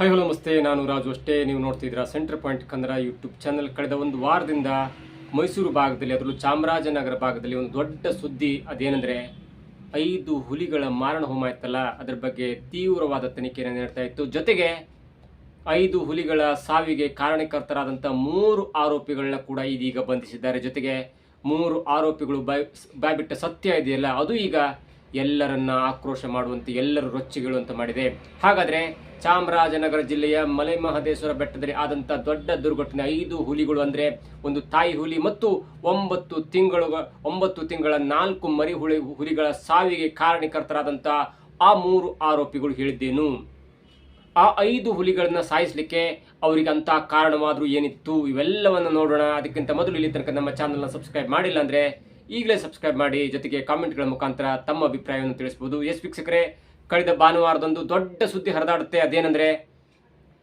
High hello ನಮಸ್ತೆ. ನಾನು ರಾಜು ಅಷ್ಟೇ. ನೀವು ನೋಡ್ತಿದ್ದೀರಾ centre point Kannada YouTube channel ಕಳೆದ ಒಂದು ವಾರದಿಂದ ಮೈಸೂರು ಭಾಗದಲ್ಲಿ, ಅದರಲ್ಲೂ ಚಾಮರಾಜನಗರ ಭಾಗದಲ್ಲಿ ಒಂದು ದೊಡ್ಡ ಸುದ್ದಿ. ಅದೇನೆಂದರೆ, ಐದು ಹುಲಿಗಳ ಮಾರಣ ಹೋಮ ಇತ್ತಲ್ಲ ಅದರ ಬಗ್ಗೆ ತೀವ್ರವಾದ ತನಿಖೆಯನ್ನು ನೀಡ್ತಾ ಇತ್ತು. ಜೊತೆಗೆ, ಐದು ಹುಲಿಗಳ ಸಾವಿಗೆ ಕಾರಣಕರ್ತರಾದಂಥ ಮೂರು ಆರೋಪಿಗಳನ್ನ ಕೂಡ ಇದೀಗ ಬಂಧಿಸಿದ್ದಾರೆ. ಜೊತೆಗೆ, ಮೂರು ಆರೋಪಿಗಳು ಬಾಯ್ ಬಾಯ್ಬಿಟ್ಟ ಸತ್ಯ ಇದೆಯಲ್ಲ? ಅದು ಈಗ ಎಲ್ಲರನ್ನ ಆಕ್ರೋಶ ಮಾಡುವಂತೆ, ಎಲ್ಲರೂ ಅಂತ ಮಾಡಿದೆ. ಹಾಗಾದ್ರೆ ಚಾಮರಾಜನಗರ ಜಿಲ್ಲೆಯ ಮಲೆ ಮಹದೇಶ್ವರ ಬೆಟ್ಟದಲ್ಲಿ ಆದಂಥ ದೊಡ್ಡ ದುರ್ಘಟನೆ, ಐದು ಹುಲಿಗಳು ಅಂದ್ರೆ ಒಂದು ತಾಯಿ ಹುಲಿ ಮತ್ತು ಒಂಬತ್ತು ತಿಂಗಳು, ಒಂಬತ್ತು ತಿಂಗಳ ನಾಲ್ಕು ಮರಿ ಹುಲಿ ಹುಲಿಗಳ ಸಾವಿಗೆ ಕಾರಣೀಕರ್ತರಾದಂಥ ಆ ಮೂರು ಆರೋಪಿಗಳು ಹೇಳಿದ್ದೇನು. ಆ ಐದು ಹುಲಿಗಳನ್ನ ಸಾಯಿಸಲಿಕ್ಕೆ ಅವರಿಗೆ ಅಂತ ಕಾರಣವಾದರೂ ಏನಿತ್ತು? ಇವೆಲ್ಲವನ್ನು ನೋಡೋಣ. ಅದಕ್ಕಿಂತ ಮೊದಲು ಇಲ್ಲಿ ತನಕ ನಮ್ಮ ಚಾನಲ್ನ ಸಬ್ಸ್ಕ್ರೈಬ್ ಮಾಡಿಲ್ಲ ಅಂದ್ರೆ ಈಗಲೇ ಸಬ್ಸ್ಕ್ರೈಬ್ ಮಾಡಿ, ಜೊತೆಗೆ ಕಾಮೆಂಟ್ಗಳ ಮುಖಾಂತರ ತಮ್ಮ ಅಭಿಪ್ರಾಯವನ್ನು ತಿಳಿಸಬಹುದು ಎಸ್ ವೀಕ್ಷಕರೇ, ಕಳೆದ ಭಾನುವಾರದಂದು ದೊಡ್ಡ ಸುದ್ದಿ ಹರಿದಾಡುತ್ತೆ. ಅದೇನೆಂದರೆ,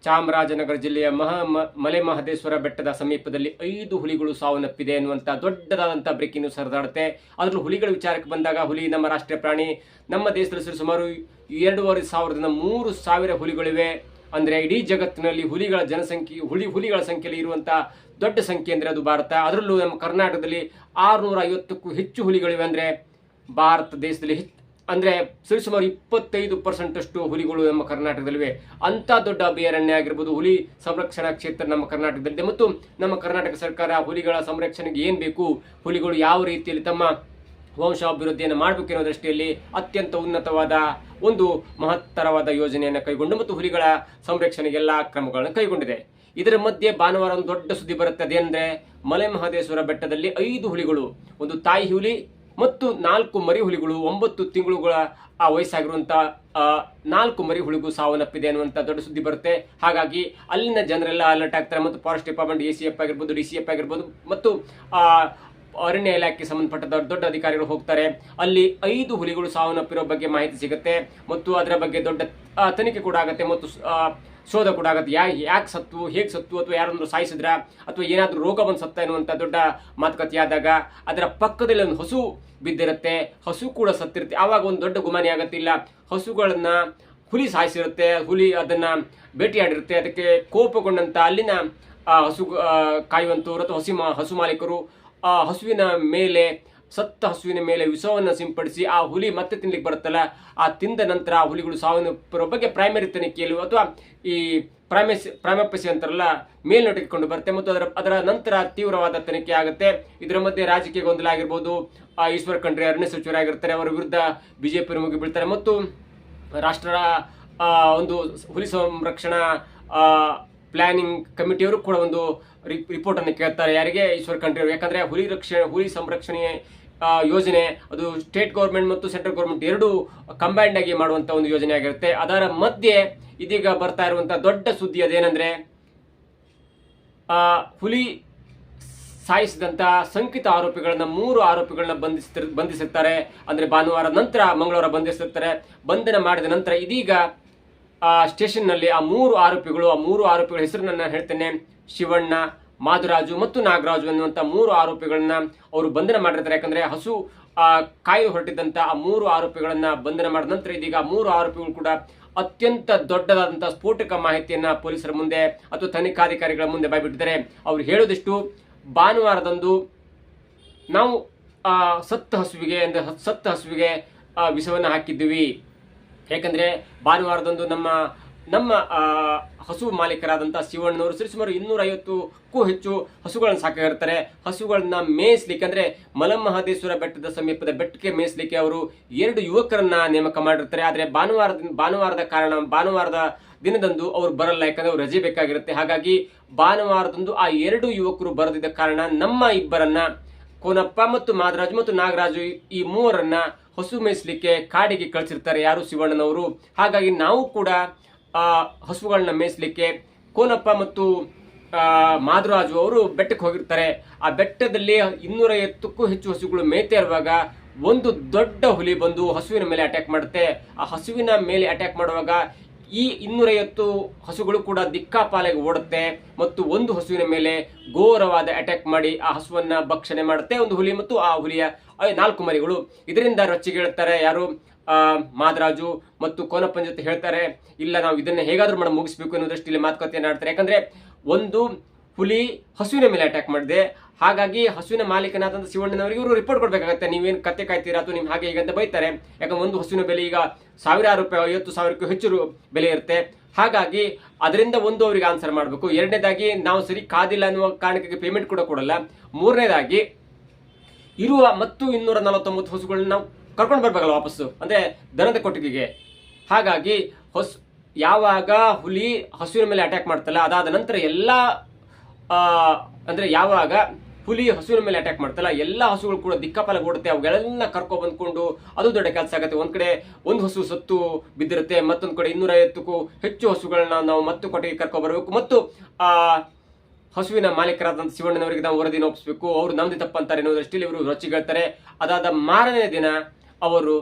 ಚಾಮರಾಜನಗರ ಜಿಲ್ಲೆಯ ಮಹ ಮಲೆ ಮಹದೇಶ್ವರ ಬೆಟ್ಟದ ಸಮೀಪದಲ್ಲಿ ಐದು ಹುಲಿಗಳು ಸಾವನ್ನಪ್ಪಿದೆ ಎನ್ನುವಂಥ ದೊಡ್ಡದಾದಂಥ ಬ್ರೇಕಿಂಗ್ ನ್ಯೂಸ್ ಹರಿದಾಡುತ್ತೆ. ಅದರಲ್ಲೂ ಹುಲಿಗಳ ವಿಚಾರಕ್ಕೆ ಬಂದಾಗ, ಹುಲಿ ನಮ್ಮ ರಾಷ್ಟ್ರೀಯ ಪ್ರಾಣಿ, ನಮ್ಮ ದೇಶದಲ್ಲಿ ಸರಿ ಸುಮಾರು ಎರಡೂವರೆ ಸಾವಿರದಿಂದ ಮೂರು ಸಾವಿರ ಹುಲಿಗಳಿವೆ. ಅಂದ್ರೆ ಇಡೀ ಜಗತ್ತಿನಲ್ಲಿ ಹುಲಿಗಳ ಜನಸಂಖ್ಯೆ, ಹುಲಿ, ಹುಲಿಗಳ ಸಂಖ್ಯೆಯಲ್ಲಿ ಇರುವಂತ ದೊಡ್ಡ ಸಂಖ್ಯೆ ಅಂದರೆ ಅದು ಭಾರತ. ಅದರಲ್ಲೂ ನಮ್ಮ ಕರ್ನಾಟಕದಲ್ಲಿ ಆರುನೂರ ಐವತ್ತಕ್ಕೂ ಹೆಚ್ಚು ಹುಲಿಗಳಿವೆ ಅಂದರೆ ಭಾರತ ದೇಶದಲ್ಲಿ ಹೆಚ್ಚು, ಅಂದರೆ ಸರಿಸುಮಾರು ಇಪ್ಪತ್ತೈದು ಪರ್ಸೆಂಟಷ್ಟು ಹುಲಿಗಳು ನಮ್ಮ ಕರ್ನಾಟಕದಲ್ಲಿವೆ. ಅಂಥ ದೊಡ್ಡ ಅಭಯಾರಣ್ಯ ಆಗಿರ್ಬೋದು, ಹುಲಿ ಸಂರಕ್ಷಣಾ ಕ್ಷೇತ್ರ ನಮ್ಮ ಕರ್ನಾಟಕದಲ್ಲಿದೆ. ಮತ್ತು ನಮ್ಮ ಕರ್ನಾಟಕ ಸರ್ಕಾರ ಹುಲಿಗಳ ಸಂರಕ್ಷಣೆಗೆ ಏನು ಬೇಕು, ಹುಲಿಗಳು ಯಾವ ರೀತಿಯಲ್ಲಿ ತಮ್ಮ ವಂಶಾಭಿವೃದ್ಧಿಯನ್ನು ಮಾಡಬೇಕೆನ್ನೋ ದೃಷ್ಟಿಯಲ್ಲಿ ಅತ್ಯಂತ ಉನ್ನತವಾದ ಒಂದು ಮಹತ್ತರವಾದ ಯೋಜನೆಯನ್ನು ಕೈಗೊಂಡು ಮತ್ತು ಹುಲಿಗಳ ಸಂರಕ್ಷಣೆಗೆಲ್ಲ ಕ್ರಮಗಳನ್ನು ಕೈಗೊಂಡಿದೆ. ಇದರ ಮಧ್ಯೆ ಭಾನುವಾರ ಒಂದು ದೊಡ್ಡ ಸುದ್ದಿ ಬರುತ್ತೆ ಅದೇನೆಂದ್ರೆ ಮಲೆ ಮಹದೇಶ್ವರ ಬೆಟ್ಟದಲ್ಲಿ ಐದು ಹುಲಿಗಳು ಒಂದು ತಾಯಿ ಹುಲಿ ಮತ್ತು ನಾಲ್ಕು ಮರಿ ಹುಲಿಗಳು ಒಂಬತ್ತು ತಿಂಗಳುಗಳ ಆ ವಯಸ್ಸಾಗಿರುವಂತ ನಾಲ್ಕು ಮರಿ ಹುಲಿಗೂ ಸಾವನ್ನಪ್ಪಿದೆ ಅನ್ನುವಂತ ದೊಡ್ಡ ಸುದ್ದಿ ಬರುತ್ತೆ. ಹಾಗಾಗಿ ಅಲ್ಲಿನ ಜನರೆಲ್ಲ ಅಲರ್ಟ್ ಆಗ್ತಾರೆ ಮತ್ತು forest department A C F ಆಗಿರ್ಬೋದು ಡಿ ಸಿ ಎಫ್ ಆಗಿರ್ಬೋದು ಮತ್ತು ಆ, ಅರಣ್ಯ ಇಲಾಖೆ ಸಂಬಂಧಪಟ್ಟ ದೊಡ್ಡ ಅಧಿಕಾರಿಗಳು ಹೋಗ್ತಾರೆ. ಅಲ್ಲಿ ಐದು ಹುಲಿಗಳು ಸಾವನ್ನಪ್ಪಿರೋ ಬಗ್ಗೆ ಮಾಹಿತಿ ಸಿಗುತ್ತೆ ಮತ್ತು ಅದರ ಬಗ್ಗೆ ದೊಡ್ಡ ತನಿಖೆ ಕೂಡ ಆಗುತ್ತೆ ಮತ್ತು ಶೋಧ ಕೂಡ ಆಗುತ್ತೆ ಯಾ ಯಾಕೆ ಸತ್ತು ಹೇಗೆ ಸತ್ತು ಅಥವಾ ಯಾರೊಂದು ಸಾಯಿಸಿದ್ರ? ಅಥವಾ ಏನಾದರೂ ರೋಗ ಬಂದು ಸತ್ತ ಎನ್ನುವಂಥ ದೊಡ್ಡ ಮಾತುಕತೆ ಆದಾಗ ಅದರ ಪಕ್ಕದಲ್ಲಿ ಒಂದು ಹಸು ಬಿದ್ದಿರುತ್ತೆ. ಹಸು ಕೂಡ ಸತ್ತಿರುತ್ತೆ. ಆವಾಗ ಒಂದು ದೊಡ್ಡ ಗುಮಾನಿ ಆಗುತ್ತಿಲ್ಲ. ಹಸುಗಳನ್ನು ಹುಲಿ ಸಾಯಿಸಿರುತ್ತೆ. ಹುಲಿ ಅದನ್ನು ಭೇಟಿಯಾಡಿರುತ್ತೆ ಅದಕ್ಕೆ ಕೋಪಗೊಂಡಂಥ ಅಲ್ಲಿನ ಹಸು ಕಾಯುವಂಥವ್ರು ಅಥವಾ ಹಸಿ ಮಾ- ಹಸು ಮಾಲೀಕರು ಆ ಹಸುವಿನ ಮೇಲೆ ಸತ್ತ ಹಸುವಿನ ಮೇಲೆ ವಿಷವನ್ನು ಸಿಂಪಡಿಸಿ ಆ ಹುಲಿ ಮತ್ತೆ ತಿನ್ಲಿಕ್ಕೆ ಬರುತ್ತಲ್ಲ? ಆ ತಿಂದ ನಂತರ ಆ ಹುಲಿಗಳು ಸಾವಿನ ಬಗ್ಗೆ ಪ್ರೈಮರಿ ತನಿಖೆಯಲ್ಲಿ ಅಥವಾ ಈ ಪ್ರೈಮಸಿ ಪ್ರೈಮಪಸಿ ಅಂತಾರಲ್ಲ, ಮೇಲ್ನೋಟಕ್ಕೆ ಬರುತ್ತೆ ಮತ್ತು ಅದರ ಅದರ ನಂತರ ತೀವ್ರವಾದ ತನಿಖೆ ಆಗುತ್ತೆ. ಇದರ ಮಧ್ಯೆ ರಾಜಕೀಯ ಗೊಂದಲ ಆಗಿರ್ಬೋದು ಈಶ್ವರ್ ಖಂಡ್ರೆ ಅರಣ್ಯ ಸಚಿವರಾಗಿರ್ತಾರೆ, ಅವರ ವಿರುದ್ಧ ಬಿಜೆಪಿ ಮುಗಿ ಬೀಳ್ತಾರೆ ಮತ್ತು ರಾಷ್ಟ್ರ ಒಂದು ಹುಲಿ ಸಂರಕ್ಷಣಾ ಪ್ಲಾನಿಂಗ್ ಕಮಿಟಿಯವರು ಕೂಡ ಒಂದು ರಿಪೋರ್ಟ್ ಅನ್ನು ಕೇಳ್ತಾರೆ. ಯಾರಿಗೆ? ಈಶ್ವರ್ ಖಂಡ್ರೆ ಯಾಕಂದ್ರೆ ಹುಲಿ ರಕ್ಷಣೆ, ಹುಲಿ ಸಂರಕ್ಷಣೆ ಯೋಜನೆ, ಅದು ಸ್ಟೇಟ್ ಗೌರ್ಮೆಂಟ್ ಮತ್ತು ಸೆಂಟ್ರಲ್ ಗೌರ್ಮೆಂಟ್ ಎರಡು ಕಂಬೈಂಡ್ ಆಗಿ ಮಾಡುವಂತ ಒಂದು ಯೋಜನೆ ಆಗಿರುತ್ತೆ. ಅದರ ಮಧ್ಯೆ ಇದೀಗ ಬರ್ತಾ ಇರುವಂತ ದೊಡ್ಡ ಸುದ್ದಿ ಅದೇನೆಂದ್ರೆ ಹುಲಿ ಸಾಯಿಸಿದಂಥ ಸಂಕಿತ ಆರೋಪಿಗಳನ್ನ, ಮೂರು ಆರೋಪಿಗಳನ್ನ ಬಂಧಿಸ್ತಿರ್, ಬಂಧಿಸಿರ್ತಾರೆ. ಅಂದ್ರೆ ಭಾನುವಾರ ನಂತರ ಮಂಗಳವಾರ ಬಂಧಿಸಿರ್ತಾರೆ ಬಂಧನ ಮಾಡಿದ ನಂತರ ಇದೀಗ ಆ ಸ್ಟೇಷನ್ನಲ್ಲಿ ಆ ಮೂರು ಆರೋಪಿಗಳು, ಆ ಮೂರು ಆರೋಪಿಗಳ ಹೆಸರನ್ನ ನಾನು ಹೇಳ್ತೇನೆ. ಶಿವಣ್ಣ, ಮಾಧುರಾಜು ಮತ್ತು ನಾಗರಾಜು ಅನ್ನುವಂಥ ಮೂರು ಆರೋಪಿಗಳನ್ನ ಅವರು ಬಂಧನ ಮಾಡಿರ್ತಾರೆ. ಯಾಕಂದ್ರೆ ಹಸು, ಆ ಹೊರಟಿದ್ದಂಥ ಆ ಮೂರು ಆರೋಪಿಗಳನ್ನ ಬಂಧನ ಮಾಡಿದ ನಂತರ ಇದೀಗ ಮೂರು ಆರೋಪಿಗಳು ಕೂಡ ಅತ್ಯಂತ ದೊಡ್ಡದಾದಂತಹ ಸ್ಫೋಟಕ ಮಾಹಿತಿಯನ್ನ ಪೊಲೀಸರ ಮುಂದೆ ಅಥವಾ ತನಿಖಾಧಿಕಾರಿಗಳ ಮುಂದೆ ಬಾಯ್ಬಿಟ್ಟಿದ್ದಾರೆ. ಅವ್ರು ಹೇಳೋದಿಷ್ಟು, ಭಾನುವಾರದಂದು ನಾವು ಸತ್ತ ಹಸುವಿಗೆ, ಅಂದರೆ ಸತ್ತ ಹಸುವಿಗೆ ವಿಷವನ್ನು ಹಾಕಿದ್ದೀವಿ. ಯಾಕಂದ್ರೆ ಭಾನುವಾರದಂದು ನಮ್ಮ ನಮ್ಮ ಹಸು ಮಾಲೀಕರಾದಂಥ ಶಿವಣ್ಣನವರು ಸರಿಸುಮಾರು ಇನ್ನೂರ ಐವತ್ತಕ್ಕೂ ಹೆಚ್ಚು ಹಸುಗಳನ್ನು ಸಾಕಿರ್ತಾರೆ. ಹಸುಗಳನ್ನ ಮೇಯಿಸ್ಲಿಕ್ಕೆ ಅಂದರೆ ಮಲಮಹದೇಶ್ವರ ಬೆಟ್ಟದ ಸಮೀಪದ ಬೆಟ್ಟಕ್ಕೆ ಮೇಯಿಸ್ಲಿಕ್ಕೆ ಅವರು ಎರಡು ಯುವಕರನ್ನ ನೇಮಕ ಮಾಡಿರ್ತಾರೆ. ಆದರೆ ಭಾನುವಾರದ ಭಾನುವಾರದ ಕಾರಣ, ಭಾನುವಾರದ ದಿನದಂದು ಅವರು ಬರಲ್ಲ, ಯಾಕಂದ್ರೆ ಅವ್ರು ರಜೆ ಬೇಕಾಗಿರುತ್ತೆ. ಹಾಗಾಗಿ ಭಾನುವಾರದಂದು ಆ ಎರಡು ಯುವಕರು ಬರೆದಿದ್ದ ಕಾರಣ ನಮ್ಮ ಇಬ್ಬರನ್ನ ಕೋನಪ್ಪ ಮತ್ತು ಮಾದರಾಜು ಮತ್ತು ನಾಗರಾಜು ಈ ಮೂವರನ್ನ ಹಸು ಮೇಯಿಸ್ಲಿಕ್ಕೆ ಕಾಡಿಗೆ ಕಳಿಸಿರ್ತಾರೆ ಯಾರು ಶಿವಣ್ಣನವರು. ಹಾಗಾಗಿ ನಾವು ಕೂಡ ಹಸುಗಳನ್ನ ಮೇಯಿಸ್ಲಿಕ್ಕೆ ಕೋನಪ್ಪ ಮತ್ತು ಮಾಧುರಾಜು ಅವರು ಬೆಟ್ಟಕ್ಕೆ ಹೋಗಿರ್ತಾರೆ. ಆ ಬೆಟ್ಟದಲ್ಲಿ ಇನ್ನೂರ ಐವತ್ತಕ್ಕೂ ಹೆಚ್ಚು ಹಸುಗಳು ಮೇಯ್ತಾ ಇರುವಾಗ ಒಂದು ದೊಡ್ಡ ಹುಲಿ ಬಂದು ಹಸುವಿನ ಮೇಲೆ ಅಟ್ಯಾಕ್ ಮಾಡುತ್ತೆ. ಆ ಹಸುವಿನ ಮೇಲೆ ಅಟ್ಯಾಕ್ ಮಾಡುವಾಗ ಈ ಇನ್ನೂರೈವತ್ತು ಹಸುಗಳು ಕೂಡ ದಿಕ್ಕಾಪಾಲೆಗೆ ಓಡುತ್ತೆ ಮತ್ತು ಒಂದು ಹಸುವಿನ ಮೇಲೆ ಘೋರವಾದ ಅಟ್ಯಾಕ್ ಮಾಡಿ ಆ ಹಸುವನ್ನ ಭಕ್ಷಣೆ ಮಾಡುತ್ತೆ. ಒಂದು ಹುಲಿ ಮತ್ತು ಆ ಹುಲಿಯ ನಾಲ್ಕು ಮರಿಗಳು. ಇದರಿಂದ ರೊಚ್ಚಿಗೇಳ್ತಾರೆ ಯಾರು? ಮಾದರಾಜು ಮತ್ತು ಕೋನಪ್ಪನ ಜೊತೆ ಹೇಳ್ತಾರೆ, ಇಲ್ಲ ನಾವು ಇದನ್ನ ಹೇಗಾದ್ರೂ ಮಾಡಿ ಮುಗಿಸ್ಬೇಕು ಅನ್ನೋ ದೃಷ್ಟಿಯಲ್ಲಿ ಮಾತುಕತೆಯನ್ನು ಆಡ್ತಾರೆ. ಯಾಕಂದ್ರೆ ಒಂದು ಹುಲಿ ಹಸುವಿನ ಮೇಲೆ ಅಟ್ಯಾಕ್ ಮಾಡಿದೆ. ಹಾಗಾಗಿ ಹಸುವಿನ ಮಾಲೀಕನಾದಂಥ ಶಿವಣ್ಣನವರಿಗೆ ಇವರು ರಿಪೋರ್ಟ್ ಕೊಡ್ಬೇಕಾಗತ್ತೆ. ನೀವೇನು ಕತೆ ಕಾಯ್ತೀರಾ ಅಥವಾ ನಿಮ್ಗೆ ಹಾಗೆ ಈಗ ಅಂತ ಬೈತಾರೆ. ಯಾಕಂದ್ರೆ ಒಂದು ಹಸುವಿನ ಬೆಲೆ ಈಗ ಸಾವಿರಾರು ರೂಪಾಯಿ, ಐವತ್ತು ಸಾವಿರಕ್ಕೂ ಹೆಚ್ಚು ಬೆಲೆ ಇರುತ್ತೆ. ಹಾಗಾಗಿ ಅದರಿಂದ ಒಂದು ಅವರಿಗೆ ಆನ್ಸರ್ ಮಾಡಬೇಕು. ಎರಡನೇದಾಗಿ ನಾವು ಸರಿ ಕಾದಿಲ್ಲ ಅನ್ನುವ ಕಾರಣಕ್ಕೆ ಪೇಮೆಂಟ್ ಕೂಡ ಕೊಡಲ್ಲ. ಮೂರನೇದಾಗಿ ಇರುವ ಮತ್ತು ಇನ್ನೂರ ನಲವತ್ತೊಂಬತ್ತು ಹಸುಗಳನ್ನ ನಾವು ಕರ್ಕೊಂಡು ಬರ್ಬೇಕಲ್ಲ ವಾಪಸ್ಸು. ಅಂದ್ರೆ ದನದ ಕೊಟ್ಟಿಗೆಗೆ. ಹಾಗಾಗಿ ಹೊಸ, ಯಾವಾಗ ಹುಲಿ ಹಸುವಿನ ಮೇಲೆ ಅಟ್ಯಾಕ್ ಮಾಡ್ತಲ್ಲ, ಅದಾದ ನಂತರ ಎಲ್ಲ ಅಂದ್ರೆ ಯಾವಾಗ ಹುಲಿ ಹಸುವಿನ ಮೇಲೆ ಅಟ್ಯಾಕ್ ಮಾಡ್ತಲ್ಲ, ಎಲ್ಲ ಹಸುಗಳು ಕೂಡ ದಿಕ್ಕಪಾಲ ಓಡುತ್ತೆ, ಅವುಗಳೆಲ್ಲ ಕರ್ಕೊ ಬಂದ್ಕೊಂಡು ಅದು ದೊಡ್ಡ ಕೆಲಸ ಆಗುತ್ತೆ. ಒಂದ್ ಕಡೆ ಒಂದು ಹಸು ಸತ್ತು ಬಿದ್ದಿರುತ್ತೆ, ಮತ್ತೊಂದು ಕಡೆ ಇನ್ನೂರ ಐವತ್ತಕ್ಕೂ ಹೆಚ್ಚು ಹಸುಗಳನ್ನ ನಾವು ಮತ್ತು ಕೊಟ್ಟಿಗೆ ಕರ್ಕೊ ಬರಬೇಕು. ಮತ್ತು, ಆ ಹಸುವಿನ ಮಾಲೀಕರಾದಂಥ ಶಿವಣ್ಣನವರಿಗೆ ನಾವು ವರದಿ ಒಪ್ಪಿಸಬೇಕು ಅವರು ನಮ್ದು ತಪ್ಪಂತಾರೆ ಅನ್ನೋ ದೃಷ್ಟಿಯಲ್ಲಿ ಇವರು ರೊಚ್ಚಿಗೇಳ್ತಾರೆ ಅದಾದ ಮಾರನೇ ದಿನ ಅವರು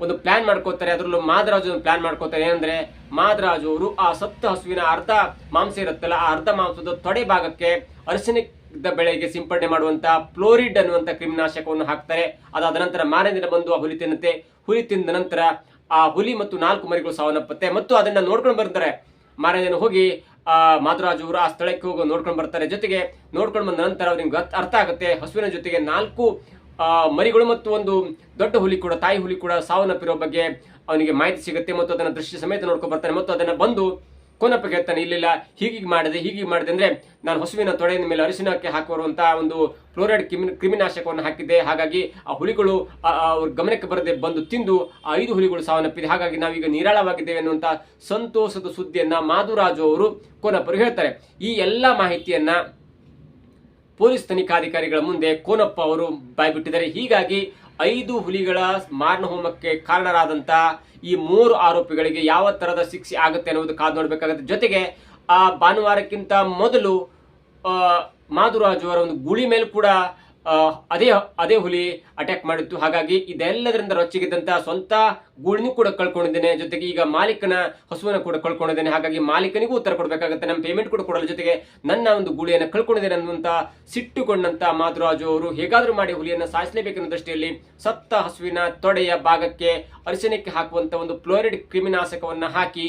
ಒಂದು ಪ್ಲಾನ್ ಮಾಡ್ಕೋತಾರೆ ಅದರಲ್ಲೂ ಮಾದರಾಜು ಒಂದು ಪ್ಲಾನ್ ಮಾಡ್ಕೋತಾರೆ ಏನಂದ್ರೆ, ಮಾದರಾಜು ಅವರು ಆ ಸತ್ತ ಹಸುವಿನ ಅರ್ಧ ಮಾಂಸ ಇರುತ್ತಲ್ಲ, ಆ ಅರ್ಧ ಮಾಂಸದ ತೊಡೆ ಭಾಗಕ್ಕೆ ಅರಿಶಿನದ ಬೆಳೆಗೆ ಸಿಂಪಡಣೆ ಮಾಡುವಂತಹ ಫ್ಲೋರಿಡ್ ಅನ್ನುವಂತ ಕ್ರಿಮಿನಾಶಕವನ್ನು ಹಾಕ್ತಾರೆ. ಅದಾದ ನಂತರ ಮಾರನೇ ದಿನ ಬಂದು ಆ ಹುಲಿ ತಿನ್ನುತ್ತೆ. ಹುಲಿ ತಿಂದ ನಂತರ ಆ ಹುಲಿ ಮತ್ತು ನಾಲ್ಕು ಮರಿಗಳು ಸಾವನ್ನಪ್ಪತ್ತೆ. ಮತ್ತು ಅದನ್ನ ನೋಡ್ಕೊಂಡು ಬರ್ತಾರೆ. ಮಾರನೇ ದಿನ ಹೋಗಿ ಆ ಮಾಧುರಾಜ್ ಅವರು ಆ ಸ್ಥಳಕ್ಕೆ ಹೋಗಿ ನೋಡ್ಕೊಂಡು ಬರ್ತಾರೆ. ಜೊತೆಗೆ ನೋಡ್ಕೊಂಡು ಬಂದ ನಂತರ ಅವ್ರಿಗೆ ಅರ್ಥ ಆಗುತ್ತೆ. ಹಸುವಿನ ಜೊತೆಗೆ ನಾಲ್ಕು ಮರಿಗಳು ಮತ್ತು ಒಂದು ದೊಡ್ಡ ಹುಲಿ ಕೂಡ, ತಾಯಿ ಹುಲಿ ಕೂಡ ಸಾವನ್ನಪ್ಪಿರೋ ಬಗ್ಗೆ ಅವನಿಗೆ ಮಾಹಿತಿ ಸಿಗುತ್ತೆ ಮತ್ತು ಅದನ್ನ ದೃಶ್ಯ ಸಮೇತ ನೋಡ್ಕೊಂಡು ಬರ್ತಾರೆ ಮತ್ತು ಅದನ್ನ ಬಂದು ಕೋನಪ್ಪ ಹೇಳ್ತಾನೆ ಇಲ್ಲಿಲ್ಲ. ಹೀಗೀಗೆ ಮಾಡಿದೆ ಹೀಗೀಗೆ ಮಾಡಿದೆ ಅಂದ್ರೆ ನಾನು ಹಸುವಿನ ತೊಡೆಯ ಮೇಲೆ ಅರಿಶಿನಕ್ಕೆ ಹಾಕುವಂತ ಒಂದು ಫ್ಲೋರೈಡ್ ಕ್ರಿಮಿ, ಕ್ರಿಮಿನಾಶಕವನ್ನು ಹಾಕಿದ್ದೆ. ಹಾಗಾಗಿ ಆ ಹುಲಿಗಳು ಅವ್ರ ಗಮನಕ್ಕೆ ಬರದೆ ಬಂದು ತಿಂದು ಆ ಐದು ಹುಲಿಗಳು ಸಾವನ್ನಪ್ಪಿದೆ. ಹಾಗಾಗಿ ನಾವೀಗ ನಿರಾಳವಾಗಿದ್ದೇವೆ ಅನ್ನುವಂತ ಸಂತೋಷದ ಸುದ್ದಿಯನ್ನ ಮಾಧುರಾಜು ಅವರು ಕೋನಪ್ಪರು ಹೇಳ್ತಾರೆ. ಈ ಎಲ್ಲ ಮಾಹಿತಿಯನ್ನ ಪೊಲೀಸ್ ತನಿಖಾಧಿಕಾರಿಗಳ ಮುಂದೆ ಕೋನಪ್ಪ ಅವರು ಬಾಯ್ಬಿಟ್ಟಿದ್ದಾರೆ. ಹೀಗಾಗಿ ಐದು ಹುಲಿಗಳ ಮಾರಣ ಹೋಮಕ್ಕೆ ಕಾರಣರಾದಂತ ಈ ಮೂರು ಆರೋಪಿಗಳಿಗೆ ಯಾವ ತರದ ಶಿಕ್ಷೆ ಆಗುತ್ತೆ ಅನ್ನೋದು ಕಾದು ನೋಡಬೇಕಾಗುತ್ತೆ. ಜೊತೆಗೆ ಆ ಭಾನುವಾರಕ್ಕಿಂತ ಮೊದಲು ಮಾಧುರಾಜು ಅವರ ಒಂದು ಗುಳಿ ಮೇಲೆ ಕೂಡ ಅದೇ ಅದೇ ಹುಲಿ ಅಟ್ಯಾಕ್ ಮಾಡಿತ್ತು ಹಾಗಾಗಿ ಇದೆಲ್ಲದರಿಂದ ರೊಚ್ಚಿಗಿದ್ದಂತ ಸ್ವಂತ ಗೂಳಿನೂ ಕೂಡ ಕಳ್ಕೊಂಡಿದ್ದೇನೆ. ಜೊತೆಗೆ ಈಗ ಮಾಲೀಕನ ಹಸುವನ್ನು ಕೂಡ ಕಳ್ಕೊಂಡಿದ್ದೇನೆ. ಹಾಗಾಗಿ ಮಾಲೀಕನಿಗೂ ಉತ್ತರ ಕೊಡಬೇಕಾಗುತ್ತೆ. ನಮ್ಮ ಪೇಮೆಂಟ್ ಕೂಡ ಕೊಡಲ್ಲ. ಜೊತೆಗೆ ನನ್ನ ಒಂದು ಗೂಳಿಯನ್ನು ಕಳ್ಕೊಂಡಿದ್ದೇನೆ ಅನ್ನುವಂತ ಸಿಟ್ಟುಕೊಂಡಂತ ಮಾಧುರಾಜು ಅವರು ಹೇಗಾದರೂ ಮಾಡಿ ಹುಲಿಯನ್ನು ಸಾಯಿಸಲೇಬೇಕೆನ್ನೋ ದೃಷ್ಟಿಯಲ್ಲಿ ಸತ್ತ ಹಸುವಿನ ತೊಡೆಯ ಭಾಗಕ್ಕೆ ಅರಿಶಿನಕ್ಕೆ ಹಾಕುವಂತ ಒಂದು ಫ್ಲೋರಿಡ್ ಕ್ರಿಮಿನಾಶಕವನ್ನು ಹಾಕಿ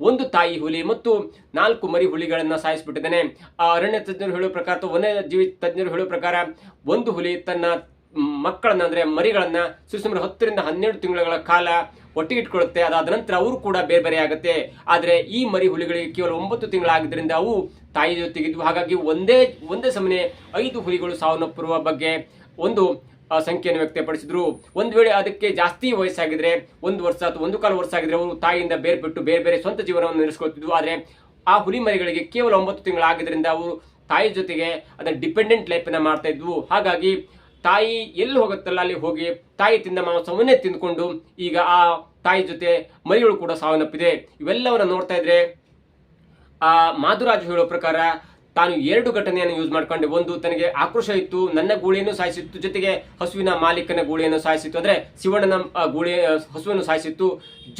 ಒಂದು ತಾಯಿ ಹುಲಿ ಮತ್ತು ನಾಲ್ಕು ಮರಿ ಹುಲಿಗಳನ್ನು ಸಾಯಿಸಿಬಿಟ್ಟಿದ್ದಾನೆ. ಆ ಅರಣ್ಯ ತಜ್ಞರು ಹೇಳುವ ಪ್ರಕಾರ ಅಥವಾ ವನ್ಯಜೀವಿ ತಜ್ಞರು ಹೇಳುವ ಪ್ರಕಾರ ಒಂದು ಹುಲಿ ತನ್ನ ಮಕ್ಕಳನ್ನ ಅಂದ್ರೆ ಮರಿಗಳನ್ನ ಸುಮಾರು ಹತ್ತರಿಂದ ಹನ್ನೆರಡು ತಿಂಗಳ ಕಾಲ ಒಟ್ಟಿಗೆ ಇಟ್ಕೊಳ್ಳುತ್ತೆ ಅದಾದ ನಂತರ ಅವರು ಕೂಡ ಬೇರೆ ಬೇರೆ ಆಗುತ್ತೆ. ಆದ್ರೆ ಈ ಮರಿ ಹುಲಿಗಳಿಗೆ ಕೇವಲ ಒಂಬತ್ತು ತಿಂಗಳಾಗಿದ್ದರಿಂದ ಅವು ತಾಯಿ ಜೊತೆಗಿದ್ವು. ಹಾಗಾಗಿ ಒಂದೇ ಒಂದೇ ಸಮನೆ ಐದು ಹುಲಿಗಳು ಸಾವನ್ನಪ್ಪಿರುವ ಬಗ್ಗೆ ಒಂದು ಆ, ಸಂಖ್ಯೆಯನ್ನು ವ್ಯಕ್ತಪಡಿಸಿದ್ರು. ಒಂದು ವೇಳೆ ಅದಕ್ಕೆ ಜಾಸ್ತಿ ವಯಸ್ಸಾಗಿದ್ರೆ ಒಂದು ವರ್ಷ ಅಥವಾ ಒಂದು ಕಾಲ ವರ್ಷ ಆಗಿದ್ರೆ ಅವರು ತಾಯಿಯಿಂದ ಬೇರ್ಪಟ್ಟು ಬೇರೆ ಬೇರೆ ಸ್ವಂತ ಜೀವನವನ್ನು ನಡೆಸ್ಕೊಳ್ತಿದ್ವು. ಆದರೆ ಆ ಹುಲಿ ಮರಿಗಳಿಗೆ ಕೇವಲ ಒಂಬತ್ತು ತಿಂಗಳಾಗಿದ್ದರಿಂದ ಅವರು ತಾಯಿ ಜೊತೆಗೆ ಅದನ್ನು ಡಿಪೆಂಡೆಂಟ್ ಲೈಫ್ನ ಮಾಡ್ತಾ ಇದ್ವು. ಹಾಗಾಗಿ ತಾಯಿ ಎಲ್ಲಿ ಹೋಗುತ್ತಲ್ಲ ಅಲ್ಲಿ ಹೋಗಿ ತಾಯಿ ತಿಂದ ಮಾಂಸವನ್ನೇ ತಿಂದ್ಕೊಂಡು ಈಗ ಆ ತಾಯಿ ಜೊತೆ ಮರಿಗಳು ಕೂಡ ಸಾವನ್ನಪ್ಪಿದೆ. ಇವೆಲ್ಲವನ್ನ ನೋಡ್ತಾ ಇದ್ರೆ ಆ ಮಾಧುರಾಜು ಹೇಳೋ ಪ್ರಕಾರ ತಾನು ಎರಡು ಘಟನೆಯನ್ನು ಯೂಸ್ ಮಾಡ್ಕೊಂಡು ಒಂದು ತನಗೆ ಆಕ್ರೋಶ ಇತ್ತು, ನನ್ನ ಗೂಳಿಯನ್ನು ಸಾಯಿಸಿತ್ತು, ಜೊತೆಗೆ ಹಸುವಿನ ಮಾಲೀಕನ ಗೂಳಿಯನ್ನು ಸಾಯಿಸಿತ್ತು, ಅಂದ್ರೆ ಶಿವಣ್ಣನ ಗೂಳಿ ಹಸುವನ್ನು ಸಾಯಿಸಿತ್ತು.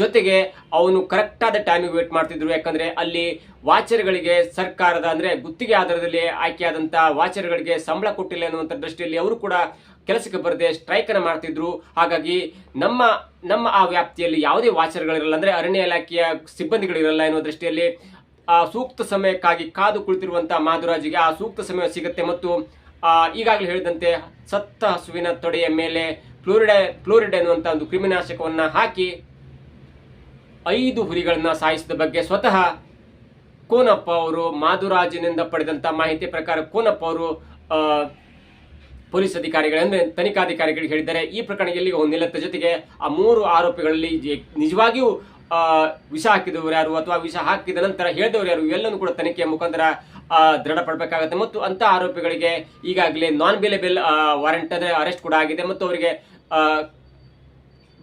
ಜೊತೆಗೆ ಅವನು ಕರೆಕ್ಟ್ ಆದ ಟೈಮಿಗೆ ವೇಟ್ ಮಾಡ್ತಿದ್ರು, ಯಾಕಂದ್ರೆ ಅಲ್ಲಿ ವಾಚರ್ಗಳಿಗೆ ಸರ್ಕಾರದ, ಅಂದ್ರೆ ಗುತ್ತಿಗೆ ಆಧಾರದಲ್ಲಿ ಆಯ್ಕೆಯಾದಂತಹ ವಾಚರ್ಗಳಿಗೆ ಸಂಬಳ ಕೊಟ್ಟಿಲ್ಲ ಅನ್ನುವಂಥ ದೃಷ್ಟಿಯಲ್ಲಿ ಅವರು ಕೂಡ ಕೆಲಸಕ್ಕೆ ಬರದೆ ಸ್ಟ್ರೈಕ್ ಅನ್ನು ಮಾಡ್ತಿದ್ರು. ಹಾಗಾಗಿ ನಮ್ಮ ನಮ್ಮ ಆ ವ್ಯಾಪ್ತಿಯಲ್ಲಿ ಯಾವುದೇ ವಾಚರ್ಗಳಿರಲ್ಲ ಅಂದ್ರೆ ಅರಣ್ಯ ಇಲಾಖೆಯ ಸಿಬ್ಬಂದಿಗಳಿರಲ್ಲ ಎನ್ನುವ ದೃಷ್ಟಿಯಲ್ಲಿ ಆ ಸೂಕ್ತ ಸಮಯಕ್ಕಾಗಿ ಕಾದು ಕುಳಿತಿರುವಂತಹ ಮಾಧುರಾಜಿಗೆ ಆ ಸೂಕ್ತ ಸಮಯ ಸಿಗುತ್ತೆ ಮತ್ತು ಆ, ಈಗಾಗಲೇ ಹೇಳಿದಂತೆ ಸತ್ತ ಹಸುವಿನ ತೊಡೆಯ ಮೇಲೆ ಫ್ಲೋರಿಡ ಫ್ಲೋರಿಡ್ ಎನ್ನುವಂಥ ಒಂದು ಕ್ರಿಮಿನಾಶಕವನ್ನ ಹಾಕಿ ಐದು ಹುರಿಗಳನ್ನು ಸಾಯಿಸಿದ ಬಗ್ಗೆ ಸ್ವತಃ ಕೋನಪ್ಪ ಅವರು ಮಾಧುರಾಜಿನಿಂದ ಪಡೆದಂತ ಮಾಹಿತಿ ಪ್ರಕಾರ ಕೋನಪ್ಪ ಅವರು ಪೊಲೀಸ್ ಅಧಿಕಾರಿಗಳು ಅಂದ್ರೆ ತನಿಖಾಧಿಕಾರಿಗಳಿಗೆ ಹೇಳಿದ್ದಾರೆ. ಈ ಪ್ರಕರಣ ಎಲ್ಲಿಗೆ ಹೊಂದಿಲ್ಲದ ಜೊತೆಗೆ ಆ ಮೂರು ಆರೋಪಿಗಳಲ್ಲಿ ನಿಜವಾಗಿಯೂ ವಿಷ ಹಾಕಿದವರು ಯಾರು ಅಥವಾ ವಿಷ ಹಾಕಿದ ನಂತರ ಹೇಳಿದವರು ಯಾರು? ಇವೆಲ್ಲನೂ ಕೂಡ ತನಿಖೆಯ ಮುಖಾಂತರ ದೃಢಪಡಬೇಕಾಗುತ್ತೆ. ಮತ್ತು ಅಂತ ಆರೋಪಿಗಳಿಗೆ ಈಗಾಗಲೇ ನಾನ್ ಬೇಲೆಬೆಲ್ ವಾರೆಂಟ್ ಅಂದ್ರೆ ಅರೆಸ್ಟ್ ಕೂಡ ಆಗಿದೆ. ಮತ್ತು ಅವರಿಗೆ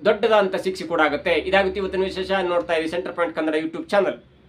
ದೊಡ್ಡದಾದಂಥ ಶಿಕ್ಷೆ ಕೂಡ ಆಗುತ್ತೆ. ಇದಾಗುತ್ತೆ ಇವತ್ತಿನ ವಿಶೇಷ. ನೋಡ್ತಾ ಇದ್ದೀವಿ centre point Kannada YouTube channel